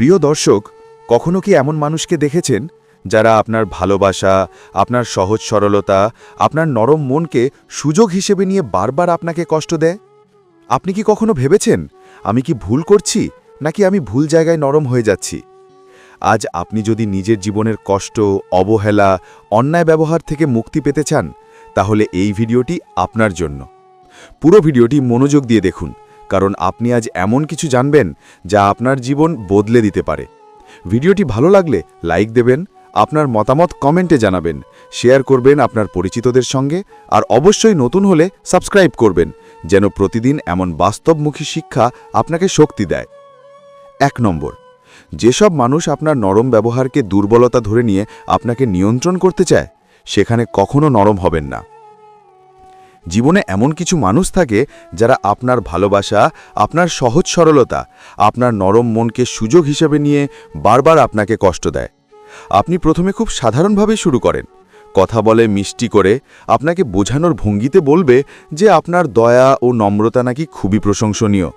প্রিয় দর্শক, কখনো কি এমন মানুষকে দেখেছেন যারা আপনার ভালোবাসা, আপনার সহজ সরলতা, আপনার নরম মনকে সুযোগ হিসেবে নিয়ে বারবার আপনাকে কষ্ট দেয়? আপনি কি কখনো ভেবেছেন, আমি কি ভুল করছি, নাকি আমি ভুল জায়গায় নরম হয়ে যাচ্ছি? আজ আপনি যদি নিজের জীবনের কষ্ট, অবহেলা, অন্যায় ব্যবহার থেকে মুক্তি পেতে চান, তাহলে এই ভিডিওটি আপনার জন্য। পুরো ভিডিওটি মনোযোগ দিয়ে দেখুন। কারণ আপনি আজ এমন কিছু জানবেন যা আপনার জীবন বদলে দিতে পারে। ভিডিওটি ভালো লাগলে লাইক দেবেন, আপনার মতামত কমেন্টে জানাবেন, শেয়ার করবেন আপনার পরিচিতদের সঙ্গে, আর অবশ্যই নতুন হলে সাবস্ক্রাইব করবেন, যেন প্রতিদিন এমন বাস্তবমুখী শিক্ষা আপনাকে শক্তি দেয়। এক নম্বর, যেসব মানুষ আপনার নরম ব্যবহারকে দুর্বলতা ধরে নিয়ে আপনাকে নিয়ন্ত্রণ করতে চায়, সেখানে কখনো নরম হবেন না। জীবনে এমন কিছু মানুষ থাকে যারা আপনার ভালোবাসা, আপনার সহজ সরলতা, আপনার নরম মনকে সুযোগ হিসেবে নিয়ে বারবার আপনাকে কষ্ট দেয়। আপনি প্রথমে খুব সাধারণভাবে শুরু করেন। কথা বলে মিষ্টি করে আপনাকে বোঝানোর ভঙ্গিতে বলবে যে আপনার দয়া ও নম্রতা নাকি খুবই প্রশংসনীয়।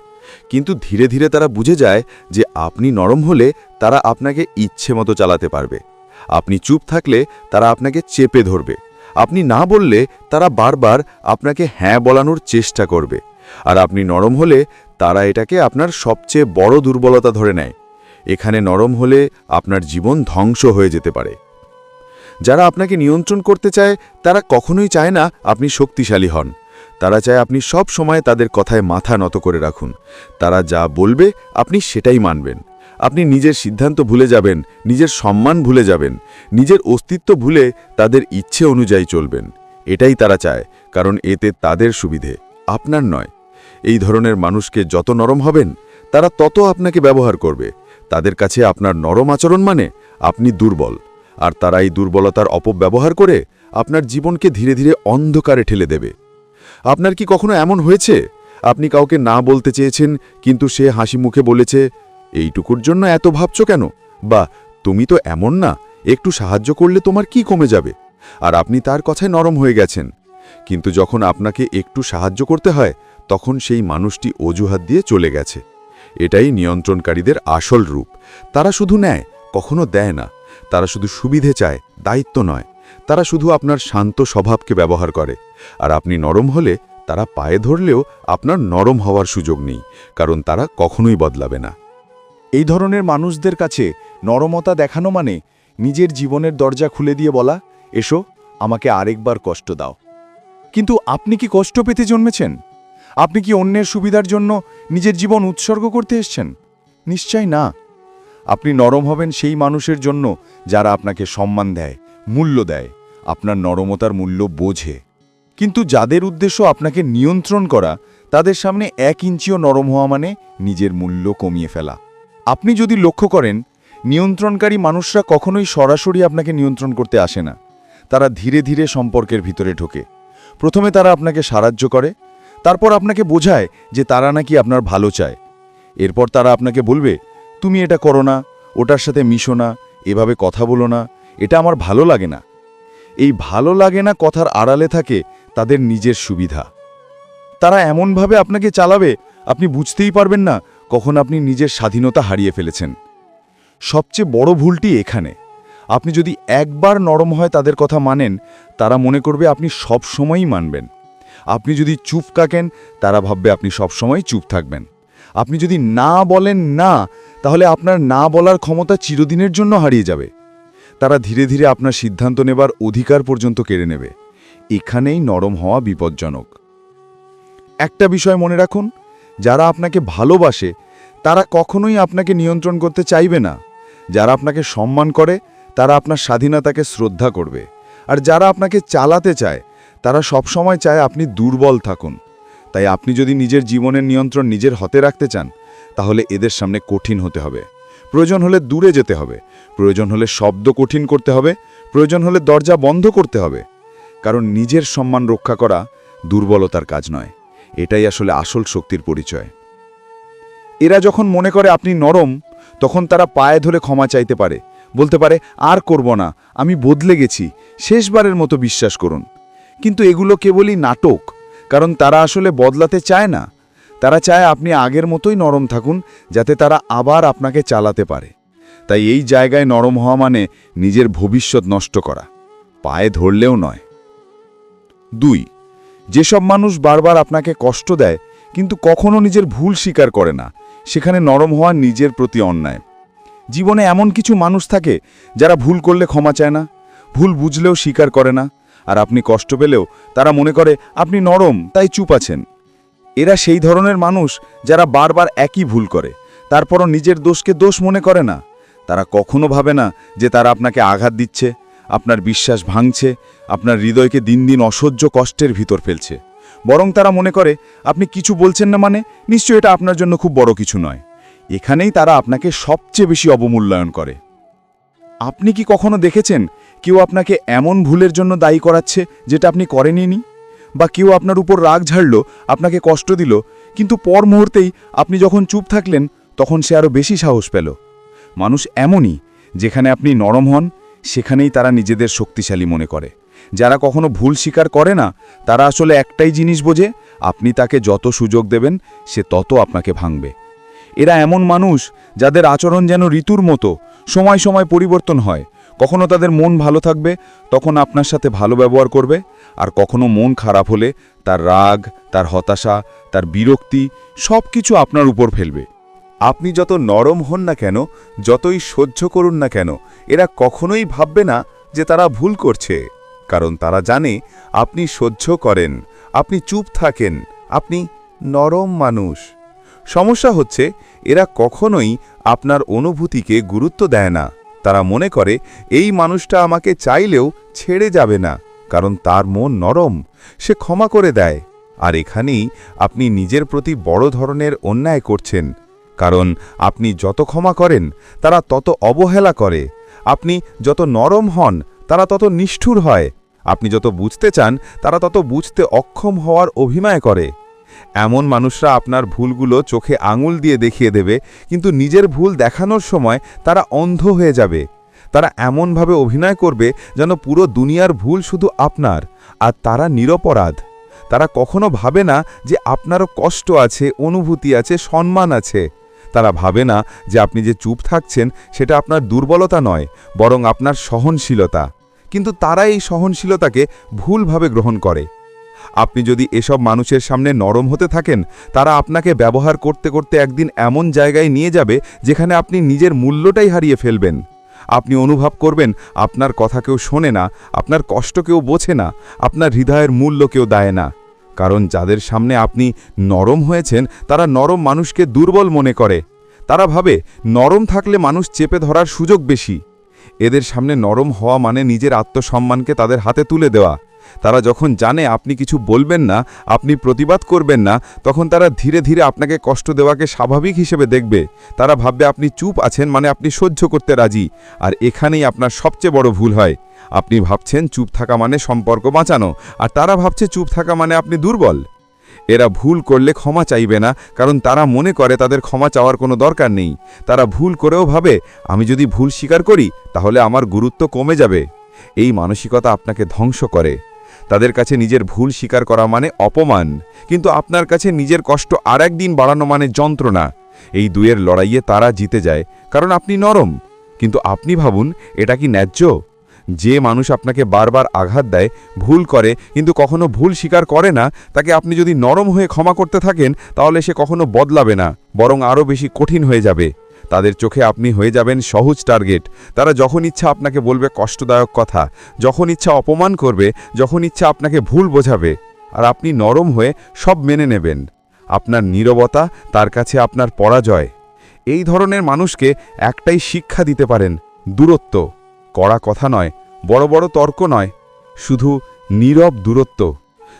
কিন্তু ধীরে ধীরে তারা বুঝে যায় যে আপনি নরম হলে তারা আপনাকে ইচ্ছে মতো চালাতে পারবে। আপনি চুপ থাকলে তারা আপনাকে চেপে ধরবে। আপনি না বললে তারা বারবার আপনাকে হ্যাঁ বলানোর চেষ্টা করবে। আর আপনি নরম হলে তারা এটাকে আপনার সবচেয়ে বড় দুর্বলতা ধরে নেয়। এখানে নরম হলে আপনার জীবন ধ্বংস হয়ে যেতে পারে। যারা আপনাকে নিয়ন্ত্রণ করতে চায়, তারা কখনোই চায় না আপনি শক্তিশালী হন। তারা চায় আপনি সব সময় তাদের কথায় মাথা নত করে রাখুন। তারা যা বলবে, আপনি সেটাই মানবেন। আপনি নিজের সিদ্ধান্ত ভুলে যাবেন, নিজের সম্মান ভুলে যাবেন, নিজের অস্তিত্ব ভুলে তাদের ইচ্ছে অনুযায়ী চলবেন। এটাই তারা চায়, কারণ এতে তাদের সুবিধে, আপনার নয়। এই ধরনের মানুষকে যত নরম হবেন, তারা তত আপনাকে ব্যবহার করবে। তাদের কাছে আপনার নরম আচরণ মানে আপনি দুর্বল, আর তারা এই দুর্বলতার অপব্যবহার করে আপনার জীবনকে ধীরে ধীরে অন্ধকারে ঠেলে দেবে। আপনার কি কখনো এমন হয়েছে? আপনি কাউকে না বলতে চেয়েছেন, কিন্তু সে হাসি মুখে বলেছে এইটুকুর জন্য এত ভাবছ কেন? বা তুমি তো এমন না। একটু সাহায্য করলে তোমার কি কমে যাবে? আর আপনি তার কথায় নরম হয়ে গেছেন। কিন্তু যখন আপনাকে একটু সাহায্য করতে হয়, তখন সেই মানুষটি অজুহাত দিয়ে চলে গেছে। এটাই নিয়ন্ত্রণকারীদের আসল রূপ। তারা শুধু নেয়, কখনো দেয় না। তারা শুধু সুবিধে চায়, দায়িত্ব নয়। তারা শুধু আপনার শান্ত স্বভাবকে ব্যবহার করে। আর আপনি নরম হলে, তারা পায়ে ধরলেও আপনার নরম হওয়ার সুযোগ নেই, কারণ তারা কখনোই বদলাবে না। এই ধরনের মানুষদের কাছে নরমতা দেখানো মানে নিজের জীবনের দরজা খুলে দিয়ে বলা, এসো, আমাকে আরেকবার কষ্ট দাও। কিন্তু আপনি কি কষ্ট পেতে জন্মেছেন? আপনি কি অন্যের সুবিধার জন্য নিজের জীবন উৎসর্গ করতে এসছেন? নিশ্চয় না। আপনি নরম হবেন সেই মানুষের জন্য যারা আপনাকে সম্মান দেয়, মূল্য দেয়, আপনার নরমতার মূল্য বোঝে। কিন্তু যাদের উদ্দেশ্য আপনাকে নিয়ন্ত্রণ করা, তাদের সামনে এক ইঞ্চিও নরম হওয়া মানে নিজের মূল্য কমিয়ে ফেলা। আপনি যদি লক্ষ্য করেন, নিয়ন্ত্রণকারী মানুষরা কখনোই সরাসরি আপনাকে নিয়ন্ত্রণ করতে আসে না। তারা ধীরে ধীরে সম্পর্কের ভিতরে ঢোকে। প্রথমে তারা আপনাকে সাহায্য করে, তারপর আপনাকে বোঝায় যে তারা নাকি আপনার ভালো চায়। এরপর তারা আপনাকে বলবে, তুমি এটা করো না, ওটার সাথে মিশো না, এভাবে কথা বলো না, এটা আমার ভালো লাগে না। এই ভালো লাগে না কথার আড়ালে থাকে তাদের নিজের সুবিধা। তারা এমনভাবে আপনাকে চালাবে, আপনি বুঝতেই পারবেন না কখন আপনি নিজের স্বাধীনতা হারিয়ে ফেলেছেন। সবচেয়ে বড় ভুলটি এখানে। আপনি যদি একবার নরম হয় তাদের কথা মানেন, তারা মনে করবে আপনি সব সময়ই মানবেন। আপনি যদি চুপ কাকেন তারা ভাববে আপনি সবসময় চুপ থাকবেন। আপনি যদি না বলেন না, তাহলে আপনার না বলার ক্ষমতা চিরদিনের জন্য হারিয়ে যাবে। তারা ধীরে ধীরে আপনার সিদ্ধান্ত নেবার অধিকার পর্যন্ত কেড়ে নেবে। এখানেই নরম হওয়া বিপজ্জনক। একটা বিষয় মনে রাখুন যারা আপনাকে ভালোবাসে, তারা কখনোই আপনাকে নিয়ন্ত্রণ করতে চাইবে না। যারা আপনাকে সম্মান করে, তারা আপনার স্বাধীনতাকে শ্রদ্ধা করবে। আর যারা আপনাকে চালাতে চায়, তারা সবসময় চায় আপনি দুর্বল থাকুন। তাই আপনি যদি নিজের জীবনের নিয়ন্ত্রণ নিজের হতে রাখতে চান, তাহলে এদের সামনে কঠিন হতে হবে। প্রয়োজন হলে দূরে যেতে হবে। প্রয়োজন হলে শব্দ কঠিন করতে হবে। প্রয়োজন হলে দরজা বন্ধ করতে হবে। কারণ নিজের সম্মান রক্ষা করা দুর্বলতার কাজ নয়। এটাই আসলে আসল শক্তির পরিচয়। এরা যখন মনে করে আপনি নরম, তখন তারা পায়ে ধরে ক্ষমা চাইতে পারে। বলতে পারে, আর করব না, আমি বদলে গেছি, শেষবারের মতো বিশ্বাস করুন। কিন্তু এগুলো কেবলই নাটক, কারণ তারা আসলে বদলাতে চায় না। তারা চায় আপনি আগের মতোই নরম থাকুন, যাতে তারা আবার আপনাকে চালাতে পারে। তাই এই জায়গায় নরম হওয়া মানে নিজের ভবিষ্যৎ নষ্ট করা, পায়ে ধরলেও নয়। দুই যেসব মানুষ বারবার আপনাকে কষ্ট দেয়, কিন্তু কখনো নিজের ভুল স্বীকার করে না, সেখানে নরম হওয়া নিজের প্রতি অন্যায়। জীবনে এমন কিছু মানুষ থাকে, যারা ভুল করলে ক্ষমা চায় না, ভুল বুঝলেও স্বীকার করে না, আর আপনি কষ্ট পেলেও তারা মনে করে, আপনি নরম, তাই চুপ আছেন। এরা সেই ধরনের মানুষ যারা বারবার একই ভুল করে, তারপরও নিজের দোষকে দোষ মনে করে না। তারা কখনো ভাবে না যে তারা আপনাকে আঘাত দিচ্ছে। আপনার বিশ্বাস ভাঙছে, আপনার হৃদয়কে দিন দিন অসহ্য কষ্টের ভিতর ফেলছে। বরং তারা মনে করে, আপনি কিছু বলছেন না মানে নিশ্চয় এটা আপনার জন্য খুব বড় কিছু নয়। এখানেই তারা আপনাকে সবচেয়ে বেশি অবমূল্যায়ন করে। আপনি কি কখনো দেখেছেন, কেউ আপনাকে এমন ভুলের জন্য দায়ী করাচ্ছে যেটা আপনি করেনইনি বা কেউ আপনার উপর রাগ ঝাড়ল, আপনাকে কষ্ট দিল, কিন্তু পর মুহূর্তেই আপনি যখন চুপ থাকলেন, তখন সে আরও বেশি সাহস পেল। মানুষ এমনই, যেখানে আপনি নরম হন সেখানেই তারা নিজেদের শক্তিশালী মনে করে। যারা কখনো ভুল স্বীকার করে না, তারা আসলে একটাই জিনিস বোঝে, আপনি তাকে যত সুযোগ দেবেন, সে তত আপনাকে ভাঙবে। এরা এমন মানুষ যাদের আচরণ যেন ঋতুর মতো, সময় সময় পরিবর্তন হয়। কখনো তাদের মন ভালো থাকবে, তখন আপনার সাথে ভালো ব্যবহার করবে। আর কখনো মন খারাপ হলে তার রাগ, তার হতাশা, তার বিরক্তি সব কিছু আপনার উপর ফেলবে। আপনি যত নরম হন না কেন, যতই সহ্য করুন না কেন, এরা কখনোই ভাববে না যে তারা ভুল করছে। কারণ তারা জানে, আপনি সহ্য করেন, আপনি চুপ থাকেন, আপনি নরম মানুষ। সমস্যা হচ্ছে, এরা কখনোই আপনার অনুভূতিকে গুরুত্ব দেয় না। তারা মনে করে, এই মানুষটা আমাকে চাইলেও ছেড়ে যাবে না, কারণ তার মন নরম, সে ক্ষমা করে দেয়। আর এখানেই আপনি নিজের প্রতি বড় ধরনের অন্যায় করছেন কারণ আপনি যত ক্ষমা করেন, তারা তত অবহেলা করে। আপনি যত নরম হন, তারা তত নিষ্ঠুর হয়। আপনি যত বুঝতে চান, তারা তত বুঝতে অক্ষম হওয়ার অভিনয় করে। এমন মানুষরা আপনার ভুলগুলো চোখে আঙুল দিয়ে দেখিয়ে দেবে, কিন্তু নিজের ভুল দেখানোর সময় তারা অন্ধ হয়ে যাবে। তারা এমনভাবে অভিনয় করবে যেন পুরো দুনিয়ার ভুল শুধু আপনার, আর তারা নিরপরাধ। তারা কখনো ভাবে না যে আপনারও কষ্ট আছে, অনুভূতি আছে, সম্মান আছে। তারা ভাবে না যে আপনি যে চুপ থাকছেন, সেটা আপনার দুর্বলতা নয়, বরং আপনার সহনশীলতা। কিন্তু তারা এই সহনশীলতাকে ভুলভাবে গ্রহণ করে। আপনি যদি এসব মানুষের সামনে নরম হতে থাকেন, তারা আপনাকে ব্যবহার করতে করতে একদিন এমন জায়গায় নিয়ে যাবে, যেখানে আপনি নিজের মূল্যটাই হারিয়ে ফেলবেন। আপনি অনুভব করবেন, আপনার কথা কেউ শোনে না, আপনার কষ্ট কেউ বোঝে না, আপনার হৃদয়ের মূল্য কেউ দেয় না। কারণ যাদের সামনে আপনি নরম হয়েছেন, তারা নরম মানুষকে দুর্বল মনে করে। তারা ভাবে, নরম থাকলে মানুষ চেপে ধরার সুযোগ বেশি। এদের সামনে নরম হওয়া মানে নিজের আত্মসম্মানকে তাদের হাতে তুলে দেওয়া। তারা যখন জানে আপনি কিছু বলবেন না, আপনি প্রতিবাদ করবেন না, তখন তারা ধীরে ধীরে আপনাকে কষ্ট দেওয়াকে স্বাভাবিক হিসেবে দেখবে। তারা ভাববে আপনি চুপ আছেন মানে আপনি সহ্য করতে রাজি। আর এখানেই আপনার সবচেয়ে বড় ভুল হয়। আপনি ভাবছেন চুপ থাকা মানে সম্পর্ক বাঁচানো, আর তারা ভাবছে চুপ থাকা মানে আপনি দুর্বল। এরা ভুল করলে ক্ষমা চাইবে না, কারণ তারা মনে করে তাদের ক্ষমা চাওয়ার কোনো দরকার নেই। তারা ভুল করেও ভাবে, আমি যদি ভুল স্বীকার করি, তাহলে আমার গুরুত্ব কমে যাবে। এই মানসিকতা আপনাকে ধ্বংস করে। তাদের কাছে নিজের ভুল স্বীকার করা মানে অপমান। কিন্তু আপনার কাছে নিজের কষ্ট আর একদিন বাড়ানো মানে যন্ত্রণা। এই দুয়ের লড়াইয়ে তারা জিতে যায়, কারণ আপনি নরম। কিন্তু আপনি ভাবুন, এটা কি ন্যায্য? যে মানুষ আপনাকে বারবার আঘাত দেয়, ভুল করে, কিন্তু কখনো ভুল স্বীকার করে না, তাকে আপনি যদি নরম হয়ে ক্ষমা করতে থাকেন, তাহলে সে কখনো বদলাবে না, বরং আরও বেশি কঠিন হয়ে যাবে। তাদের চোখে আপনি হয়ে যাবেন সহজ টার্গেট। তারা যখন ইচ্ছা আপনাকে বলবে কষ্টদায়ক কথা, যখন ইচ্ছা অপমান করবে, যখন ইচ্ছা আপনাকে ভুল বোঝাবে, আর আপনি নরম হয়ে সব মেনে নেবেন। আপনার নীরবতা, তার কাছে আপনার পরাজয়। এই ধরনের মানুষকে একটাই শিক্ষা দিতে পারেন, দূরত্ব। কড়া কথা নয়, বড় বড় তর্ক নয়, শুধু নীরব দূরত্ব।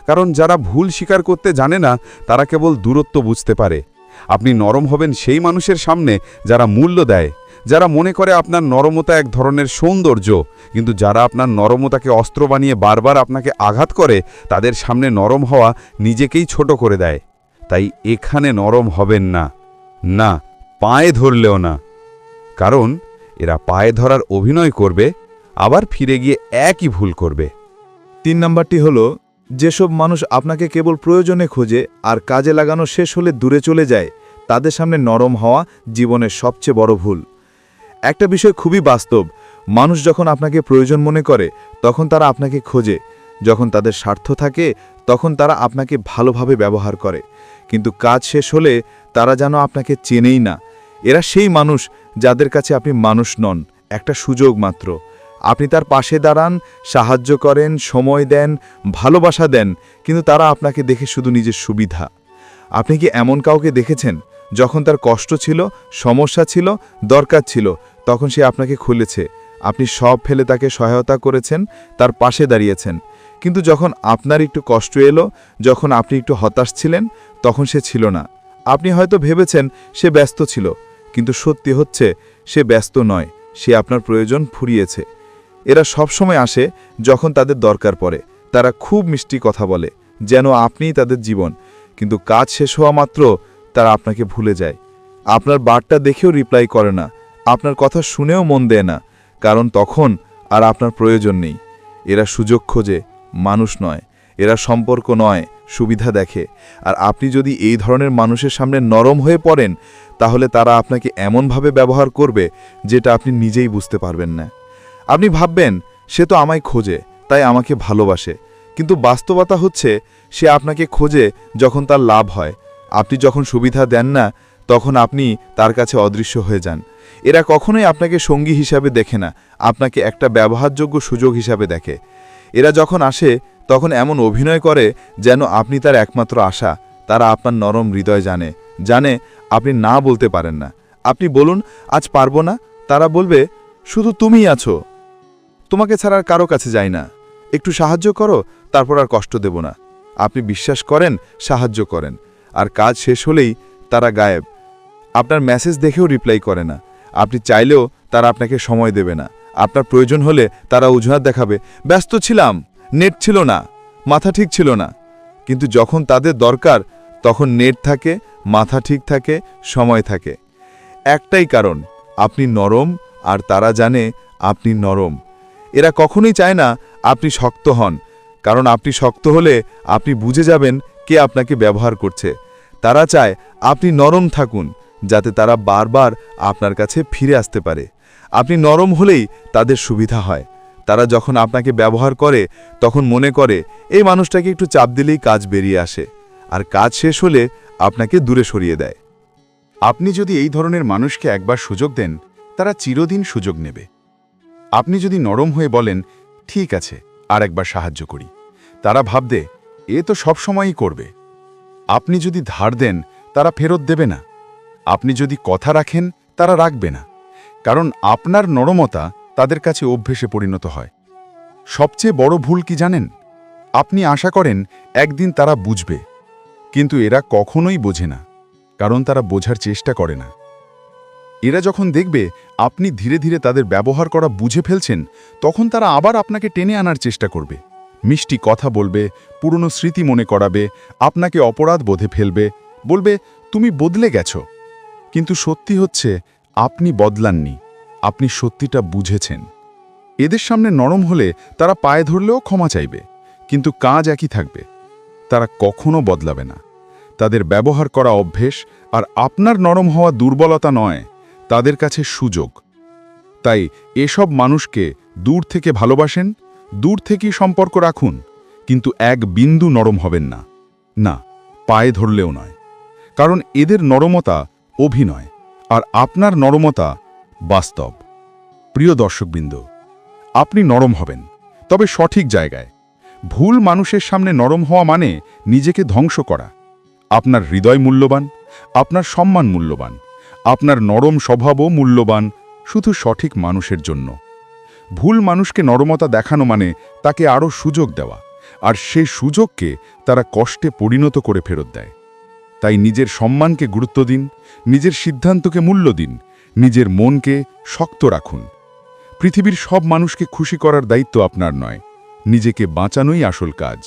কারণ যারা ভুল স্বীকার করতে জানে না, তারা কেবল দূরত্ব বুঝতে পারে। আপনি নরম হবেন সেই মানুষের সামনে যারা মূল্য দেয়। যারা মনে করে আপনার নরমতা এক ধরনের সৌন্দর্য, কিন্তু যারা আপনার নরমতাকে অস্ত্র বানিয়ে বারবার আপনাকে আঘাত করে, তাদের সামনে নরম হওয়া নিজেকেই ছোট করে দেয়। তাই এখানে নরম হবেন না। না, পায়ে ধরলেও না। কারণ, এরা পায়ে ধরার অভিনয় করবে, আবার ফিরে গিয়ে একই ভুল করবে। তিন নাম্বারটি হল যেসব মানুষ আপনাকে কেবল প্রয়োজনে খোঁজে আর কাজে লাগানো শেষ হলে দূরে চলে যায়, তাদের সামনে নরম হওয়া জীবনের সবচেয়ে বড় ভুল। একটা বিষয় খুবই বাস্তব, মানুষ যখন আপনাকে প্রয়োজন মনে করে, তখন তারা আপনাকে খোঁজে, যখন তাদের স্বার্থ থাকে, তখন তারা আপনাকে ভালোভাবে ব্যবহার করে। কিন্তু কাজ শেষ হলে তারা যেন আপনাকে চেনেই না। এরা সেই মানুষ যাদের কাছে আপনি মানুষ নন, একটা সুযোগ মাত্র। আপনি তার পাশে দাঁড়ান, সাহায্য করেন, সময় দেন, ভালোবাসা দেন, কিন্তু তারা আপনাকে দেখে শুধু নিজের সুবিধা। আপনি কি এমন কাউকে দেখেছেন? যখন তার কষ্ট ছিল, সমস্যা ছিল, দরকার ছিল, তখন সে আপনাকে খুলেছে। আপনি সব ফেলে তাকে সহায়তা করেছেন, তার পাশে দাঁড়িয়েছেন। কিন্তু যখন আপনার একটু কষ্ট এলো, যখন আপনি একটু হতাশ ছিলেন, তখন সে ছিল না। আপনি হয়তো ভেবেছেন, সে ব্যস্ত ছিল, কিন্তু সত্যি হচ্ছে, সে ব্যস্ত নয়, সে আপনার প্রয়োজন ফুরিয়েছে। এরা সবসময় আসে যখন তাদের দরকার পড়ে। তারা খুব মিষ্টি কথা বলে, যেন আপনিই তাদের জীবন। কিন্তু কাজ শেষ হওয়া মাত্র তারা আপনাকে ভুলে যায়। আপনার বার্তা দেখেও রিপ্লাই করে না, আপনার কথা শুনেও মন দেয় না, কারণ তখন আর আপনার প্রয়োজন নেই। এরা সুযোগ খোঁজে, মানুষ নয়। এরা সম্পর্ক নয়, সুবিধা দেখে। আর আপনি যদি এই ধরনের মানুষের সামনে নরম হয়ে পড়েন, তাহলে তারা আপনাকে এমনভাবে ব্যবহার করবে যেটা আপনি নিজেই বুঝতে পারবেন না। আপনি ভাববেন, সে তো আমায় খোঁজে, তাই আমাকে ভালোবাসে। কিন্তু বাস্তবতা হচ্ছে, সে আপনাকে খোঁজে যখন তার লাভ হয়। আপনি যখন সুবিধা দেন না, তখন আপনি তার কাছে অদৃশ্য হয়ে যান। এরা কখনোই আপনাকে সঙ্গী হিসাবে দেখে না, আপনাকে একটা ব্যবহারযোগ্য সুযোগ হিসাবে দেখে। এরা যখন আসে, তখন এমন অভিনয় করে যেন আপনি তার একমাত্র আশা, তারা আপনার নরম হৃদয় জানে। জানে, আপনি না বলতে পারেন না। আপনি বলুন, আজ পারব না? তারা বলবে, শুধু তুমিই আছো। তোমাকে ছাড়া আর কারও কাছে যাই না। একটু সাহায্য করো, তারপর আর কষ্ট দেব না। আপনি বিশ্বাস করেন, সাহায্য করেন। আর কাজ শেষ হলেই তারা গায়েব। আপনার মেসেজ দেখেও রিপ্লাই করে না। আপনি চাইলেও তারা আপনাকে সময় দেবে না। আপনার প্রয়োজন হলে তারা অজুহাত দেখাবে। ব্যস্ত ছিলাম, নেট ছিল না, মাথা ঠিক ছিল না। কিন্তু যখন তাদের দরকার, তখন নেট থাকে, মাথা ঠিক থাকে, সময় থাকে। একটাই কারণ, আপনি নরম, আর তারা জানে আপনি নরম। এরা কখনোই চায় না আপনি শক্ত হন, কারণ আপনি শক্ত হলে আপনি বুঝে যাবেন কে আপনাকে ব্যবহার করছে। তারা চায় আপনি নরম থাকুন, যাতে তারা বারবার আপনার কাছে ফিরে আসতে পারে। আপনি নরম হলেই তাদের সুবিধা হয়। তারা যখন আপনাকে ব্যবহার করে, তখন মনে করে, এই মানুষটাকে একটু চাপ দিলেই কাজ বেরিয়ে আসে। আর কাজ শেষ হলে আপনাকে দূরে সরিয়ে দেয়। আপনি যদি এই ধরনের মানুষকে একবার সুযোগ দেন, তারা চিরদিন সুযোগ নেবে। আপনি যদি নরম হয়ে বলেন, ঠিক আছে, আর একবার সাহায্য করি। তারা ভাববে, এ তো সবসময়ই করবে। আপনি যদি ধার দেন, তারা ফেরত দেবে না। আপনি যদি কথা রাখেন, তারা রাখবে না। কারণ আপনার নরমতা তাদের কাছে অভ্যেসে পরিণত হয়। সবচেয়ে বড় ভুল কি জানেন? আপনি আশা করেন, একদিন তারা বুঝবে। কিন্তু এরা কখনোই বোঝে না, কারণ তারা বোঝার চেষ্টা করে না। এরা যখন দেখবে আপনি ধীরে ধীরে তাদের ব্যবহার করা বুঝে ফেলছেন, তখন তারা আবার আপনাকে টেনে আনার চেষ্টা করবে। মিষ্টি কথা বলবে, পুরনো স্মৃতি মনে করাবে, আপনাকে অপরাধ বোধে ফেলবে, বলবে, তুমি বদলে গেছ। কিন্তু সত্যি হচ্ছে, আপনি বদলাননি, আপনি সত্যিটা বুঝেছেন। এদের সামনে নরম হলে তারা পায়ে ধরলেও ক্ষমা চাইবে, কিন্তু কাজ একই থাকবে, তারা কখনো বদলাবে না। তাদের ব্যবহার করা অভ্যেস আর আপনার নরম হওয়া দুর্বলতা নয় তাদের কাছে সুযোগ। তাই এসব মানুষকে দূর থেকে ভালোবাসেন, দূর থেকেই সম্পর্ক রাখুন, কিন্তু এক বিন্দু নরম হবেন না। না, পায়ে ধরলেও নয়। কারণ এদের নরমতা অভিনয়, আর আপনার নরমতা বাস্তব। প্রিয় দর্শকবৃন্দ, আপনি নরম হবেন, তবে সঠিক জায়গায়। ভুল মানুষের সামনে নরম হওয়া মানে নিজেকে ধ্বংস করা। আপনার হৃদয় মূল্যবান, আপনার সম্মান মূল্যবান। আপনার নরম স্বভাবও মূল্যবান, শুধু সঠিক মানুষের জন্য। ভুল মানুষকে নরমতা দেখানো মানে তাকে আরও সুযোগ দেওয়া, আর সেই সুযোগকে তারা কষ্টে পরিণত করে ফেরত দেয়। তাই নিজের সম্মানকে গুরুত্ব দিন, নিজের সিদ্ধান্তকে মূল্য দিন, নিজের মনকে শক্ত রাখুন। পৃথিবীর সব মানুষকে খুশি করার দায়িত্ব আপনার নয়, নিজেকে বাঁচানোই আসল কাজ।